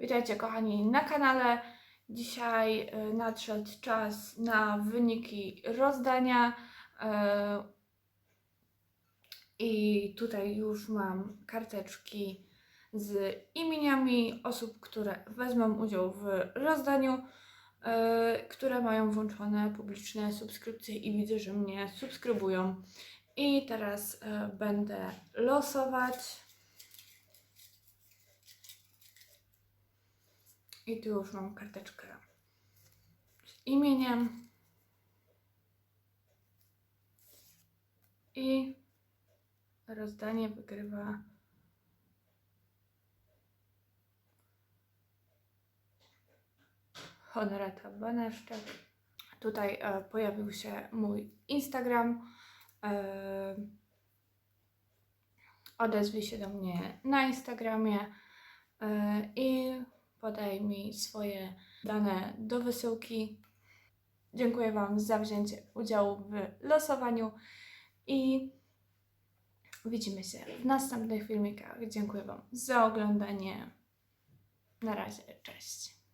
Witajcie kochani na kanale. Dzisiaj y, nadszedł czas na wyniki rozdania. y, I tutaj już mam karteczki z imieniami osób, które wezmą udział w rozdaniu, y, które mają włączone publiczne subskrypcje i widzę, że mnie subskrybują. I teraz będę losować. I tu już mam karteczkę z imieniem. I rozdanie wygrywa Honorata Banaszczak. Tutaj e, pojawił się mój Instagram. E, odezwij się do mnie na Instagramie e, i podaj mi swoje dane do wysyłki. Dziękuję Wam za wzięcie udziału w losowaniu i widzimy się w następnych filmikach. Dziękuję Wam za oglądanie. Na razie, cześć.